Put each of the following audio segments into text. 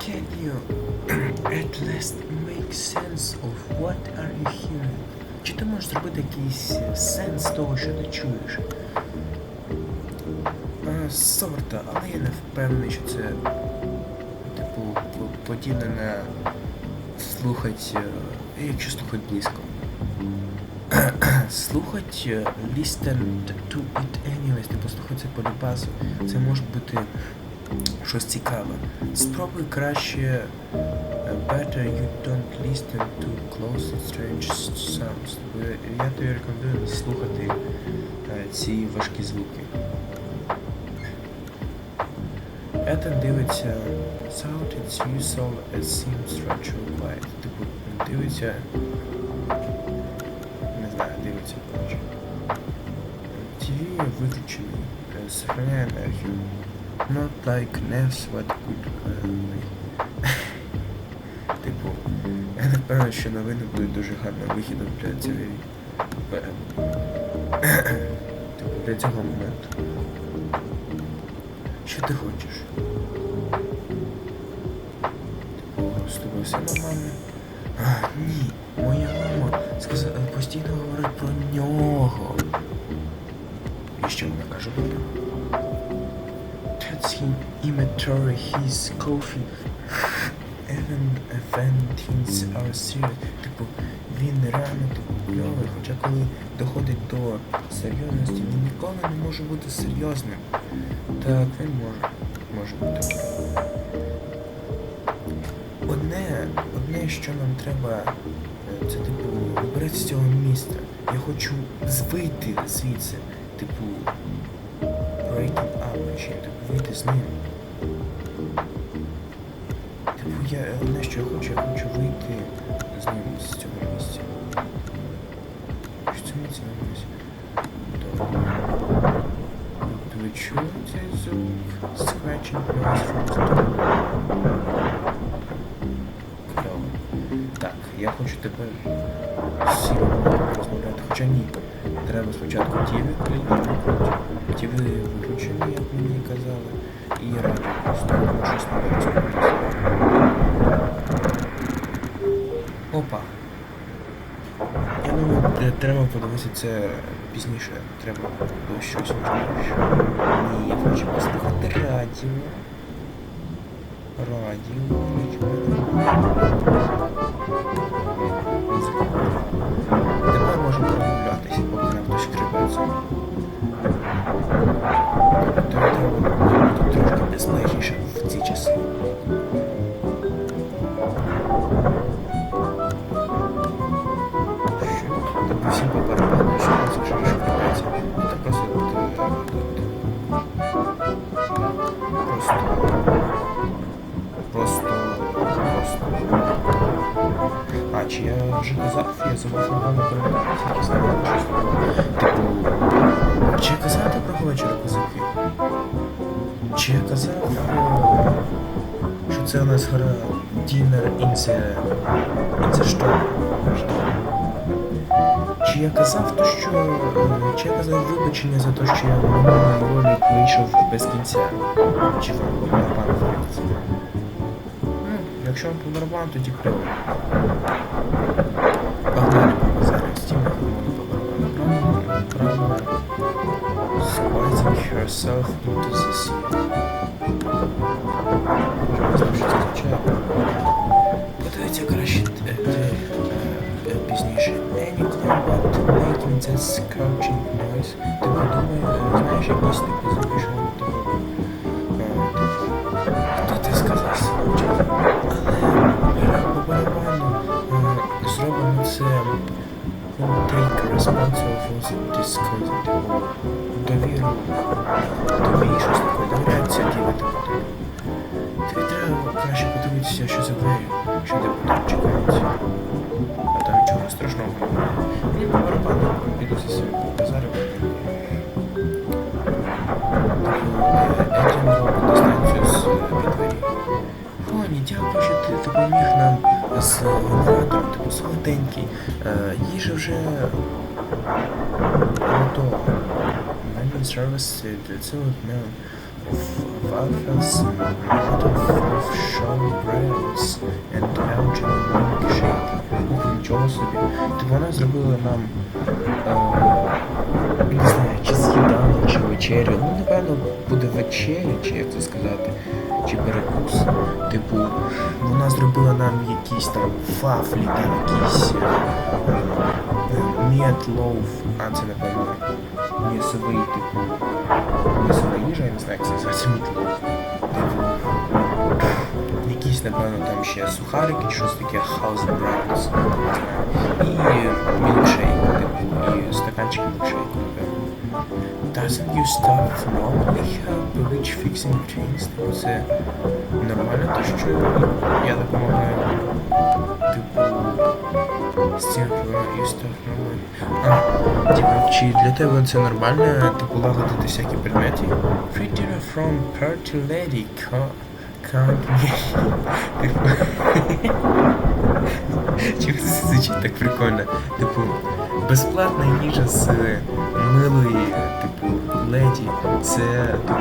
Can you at least make sense of what are you hearing? Чи ти можеш зробити якийсь сенс того, що ти чуєш? Сорта, але я не впевнений, що це типу по- подібне на слухать, е, якщо слухать близько. слухать е, listen to it anyways, типу слухати це по любасу. Це може бути щось цікаве. Спробуй краще е, better you don't listen to close strange sounds. Тобто Я тобі рекомендую не слухати е, ці важкі звуки. Етан дивиться Sound its usual as seems structural quiet. Типу дивиться. Не знаю, дивиться коротше. ТВ виключений, е, сохраняє енергію. Not like Nevs what could uh. Типу, я впевнений, що новини будуть дуже гарним вихідом для цієї. Типу, для цього моменту. Що ти хочеш? Типу, з тобою все нормально? А, ні, моя мама сказала, постійно говорить про нього. І що вона каже про нього? Immature, he's coffee. Even when things are serious. Типу, він реально типу кльовий, хоча коли доходить до серйозності, він ніколи не може бути серйозним. Так, він може. Може бути. Одне, одне, що нам треба, це типу вибратися з цього міста. Я хочу звити звідси, типу, breaking up, чи типу вийти з ним. Типу, я одне, що я хочу, я хочу вийти з ним з цього місця. Що це місце на місці? Ви чули цей звук? Scratching noise from the. Так, я хочу з Сіром розмовляти. Хоча ні. Треба спочатку ті відключити, ті виключені, як мені казали, і радіо просто щось не розповісти. Опа. Я думаю, треба подивитися це пізніше. Треба було щось можливо. Ні, я хочу послухати радіо. Радіо. Бути в ці часи. Всім по що нас вже крибеться. Це просто просто просто просто а, чи я вже казав, я забув напевно передатися, якісь там щось таке. Типу, чи я казав ти про вечір козаки? Чи я казав, що це у нас гра Dinner in the, in the Storm? Чи я казав то, що... е, Чи я казав вибачення за те, що я в минулий ролик вийшов без кінця? Чи вам по барабану? Якщо вам по барабану, тоді кльово. Це означає? Подивіться краще пізніше. Any clue what making that scratching noise? Ти подумай, е, знаєш що вони того. Хто ти сказав синочок? Але по барабану е, зроблено це will take responsible for this content. Довіру. Тобі щось таке, довіряється діяти потрібно. Тобі треба краще подивитися, що за двері, що тебе там чекають. А там нічого страшного немає. Мені по барабану піду за е. Фоні, дякую, що ти допоміг нам з генератором, типу солоденький. Е, їжа вже готова different services для цього дня. Waffles, model of showbreads and Belgian milkshake. Ух, нічого. То вона зробила нам, е, не знаю, чи сніданок, чи вечерю. Ну, напевно, буде вечеря, чи як це сказати, чи перекус. Типу, вона зробила нам якісь там вафлі, там якісь е, е, мед, лов, а це, напевно, м'ясовий, типу, м'ясова їжа, я не знаю, як це називається. Типу, якісь, напевно, там ще сухарики, щось таке, house brands, і мілкшейк, типу, і стаканчик мілкшейку. Doesn't your stuff normally help which fixing routines? Типу, це нормально, то що я допомагаю, типу, з цим your. А, типу, чи для тебе це нормально, типу, лагодити всякі предмети? Pretty from party lady, ca- can't. Типу... Чому це звучить так прикольно? Типу, безплатна їжа з милої, типу, леді, це, типу,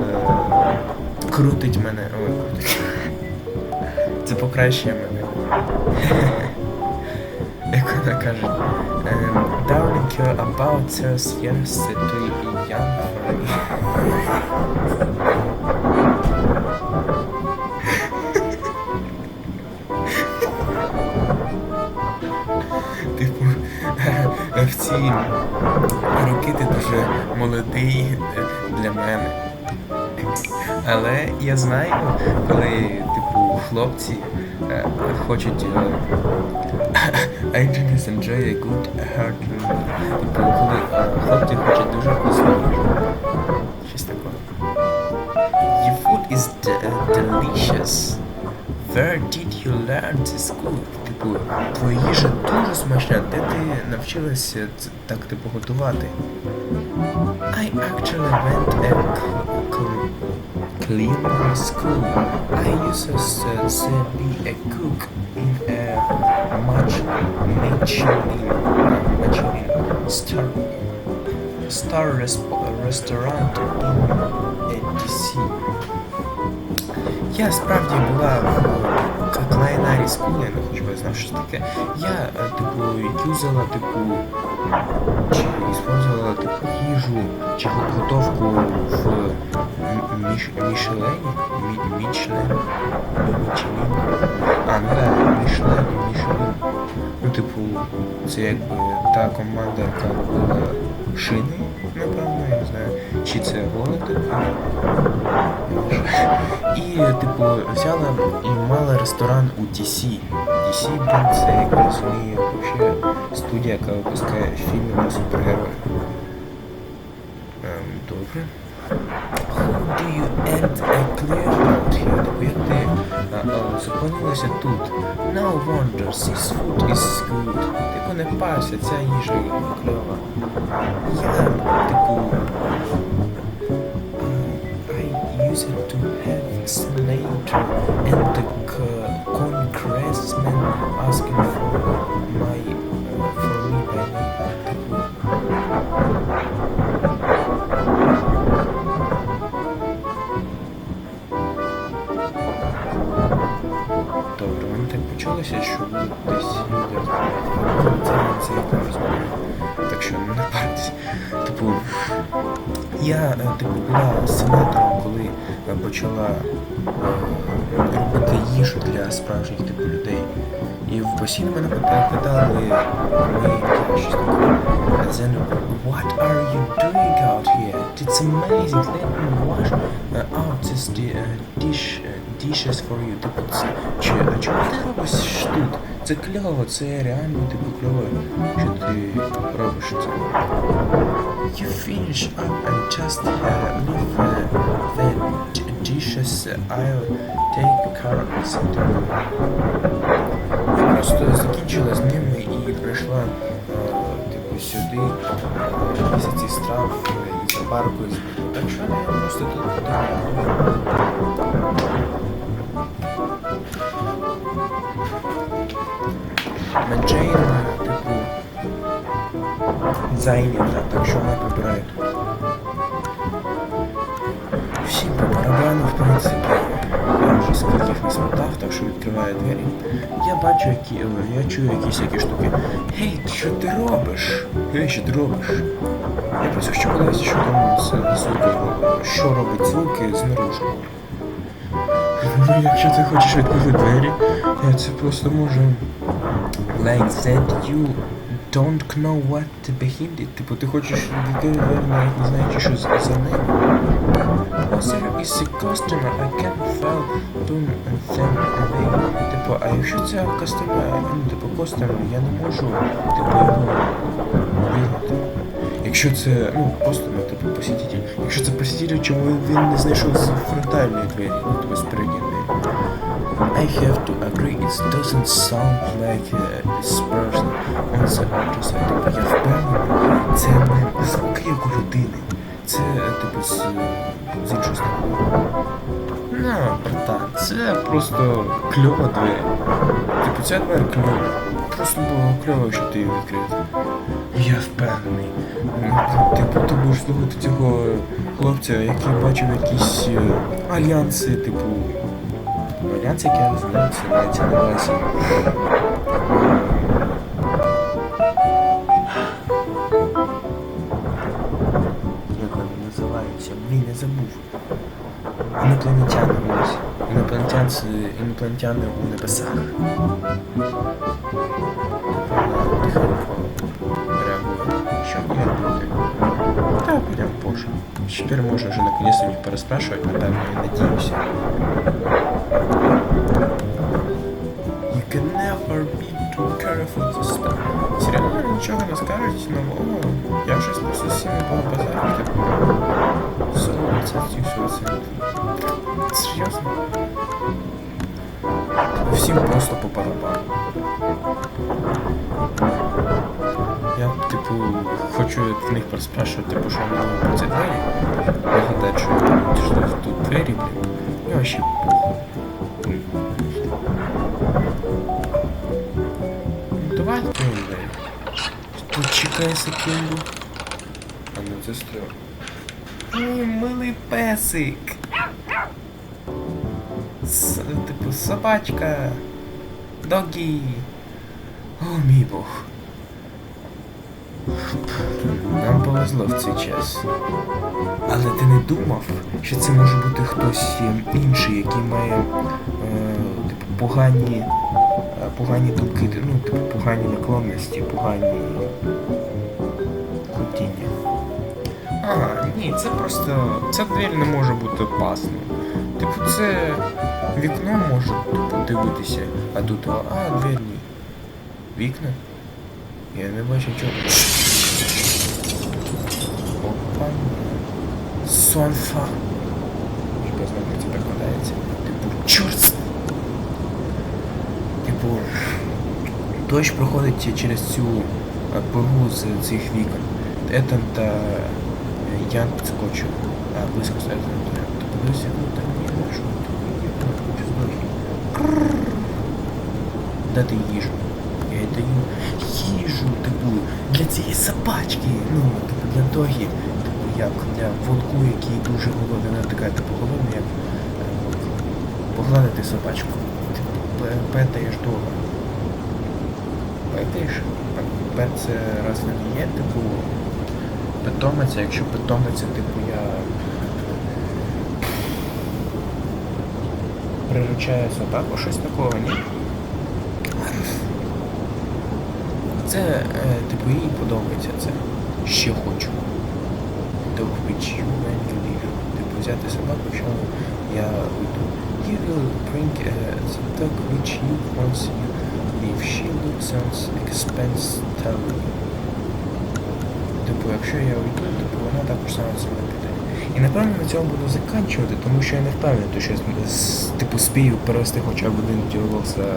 е, крутить мене. Ой, крутить. Це покращує мене. Каже, Darling, you're about to years to young for me. Типу, в ці роки ти дуже молодий е, для мене. Але я знаю, коли, типу, хлопці е, хочуть. Е, I just enjoy a good hard. Типу, коли е, хлопці хочуть дуже вкусну. Щось таке. Your food is de- delicious. Where did you learn this cook? Типу, твоя їжа дуже смачна. Де ти навчилася так типу готувати? I actually went a cl- cl- school. I used to be a cook star star res- restaurant uh, DC. Я справді була в Клайнарі я не хочу би знав, що таке. Я, е, типу, юзала, типу, чи использовала, типу, їжу, чи го- готовку в міш, Мішелені, Мічлен, а, ну да, Мішлен, Мішлен. Типу, це якби та команда, яка робила шини, напевно, я не знаю, чи це голод, і, типу, взяла і мала ресторан у DC. DC, блін, це, як я розумію, вообще студія, яка випускає фільми про супергероїв. Ем, добре. How do you end a clear out here? Типу, як ти а, а, зупинилася тут? No wonder, this food is good. Типу, не парся, ця їжа кльова. Я, типу, I use it to have senator and the c- congressman asking for my Добре, мені так почулося, що десь. Це не. Так що не паритесь. Типу, я е, типу була сенатором, коли е, почала е, робити їжу для справжніх типу людей. І в постійно мене питали, мої щось таке. And then, what are you doing out here? It's amazing. Let me wash out this di- dish, uh, dishes for you. Типу, це, чи, а чому ти робиш тут? Це кльово, це реально типу кльово, що ти робиш це. You finish up and just uh, leave uh, the dishes. I'll take care of it. Я просто закінчила з ними і прийшла е, типу сюди е, після цих страв е, і за паркою Так що я просто тут подивляю. Джейн, типу, зайнята, так що вона прибирає тут. Всі по барабану, в принципі, скільки не смотав, так що що відкриває двері, я бачу, які. е, я чую якісь які штуки. Гей, що ти робиш? Гей, що ти робиш? Я просто хочу подивитися, що там з звуки, що робить звуки знаружи. Ну, якщо ти хочеш відкрити двері, я це просто можу. Like that you don't know what to behind it. Типу, ти хочеш двері, навіть не знаючи, що за. Oh, there is a customer, I can them and them away. Типу, а якщо це customer, ну, типу, customer, я не можу, типу, його. Якщо це, ну, просто, ну, типу, посетитель. Якщо це посетитель, чому він- не знайшов з фронтальної двері, ну, типу, з двері. I have to agree, it doesn't sound like this person on the other side. Я впевнений, це не звуки як у людини. Це, типу, з, з іншої сторони. Ну, братан, це просто кльова двері. Типу, ця двері кльова. Просто було кльово, що ти її відкрив. Я впевнений. Ну, Типу, ти будеш слухати цього хлопця, який бачив якісь е, альянси, типу. Альянс, який я не знаю, це мається на увазі. Як вони називаються? Блін, я забув. Інопланетяни ось. Інопланетянці, інопланетяни у небесах. Тихенько реагує. Що мені робити? Та прям позже. Тепер never be too careful нічого не скажуть нового. Я вже просто всіми побазарив, типу. Соло, це все це. Серйозно? Всім просто по барабану. Я, типу, хочу в них переспрашувати, типу, що вони про ці двері. Нагадати, що що тут двері, блін. І вообще похуй. Чекай секунду. А ну це стрьом. Ой, милий песик. С, типу, собачка. Догі. О, мій бог. Нам повезло в цей час. Але ти не думав, що це може бути хтось е, інший, який має е, типу, погані, е, погані думки, ну, типу, погані наклонності, погані хотіння. А, ні, це просто. Ця двері не може бути опасною. Типу, це вікно може типу, дивитися, а тут, а, двері ні. Вікна? Я не бачу нічого. Опа. Сонфа. Хіба знаю, це перекладається. Типу, чорт. Типу, дощ проходить через цю е, пилу з цих вікон. Етан та е, Ян підскочив. А, не досі, ну там є, що тут є, хочу здохи. Дати їжу. Я їй даю їжу, типу, для цієї собачки. Ну, типу, для догі. Типу, як для волку, який дуже голодний. Вона така, типу, голодна, як е. Погладити собачку. Типу, пе- петаєш дога. Петаєш? Пет це раз не є, типу, питомець, а якщо питомець, типу, я приручаю собаку, щось такого, ні? Це, е, типу, їй подобається це. Ще хочу. You when you leave. Типу, взяти собаку, що я уйду. You will bring uh, dog which you once you leave. She looks sounds expensive. Типу, якщо я уйду, типу вона також сама це не піде. І напевно на цьому буду заканчувати, тому що я не впевнений, що я типу спію перевести хоча б один діалог за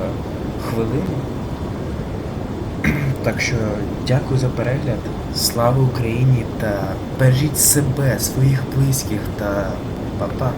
хвилину. Так що дякую за перегляд. Слава Україні та бережіть себе, своїх близьких та па-па.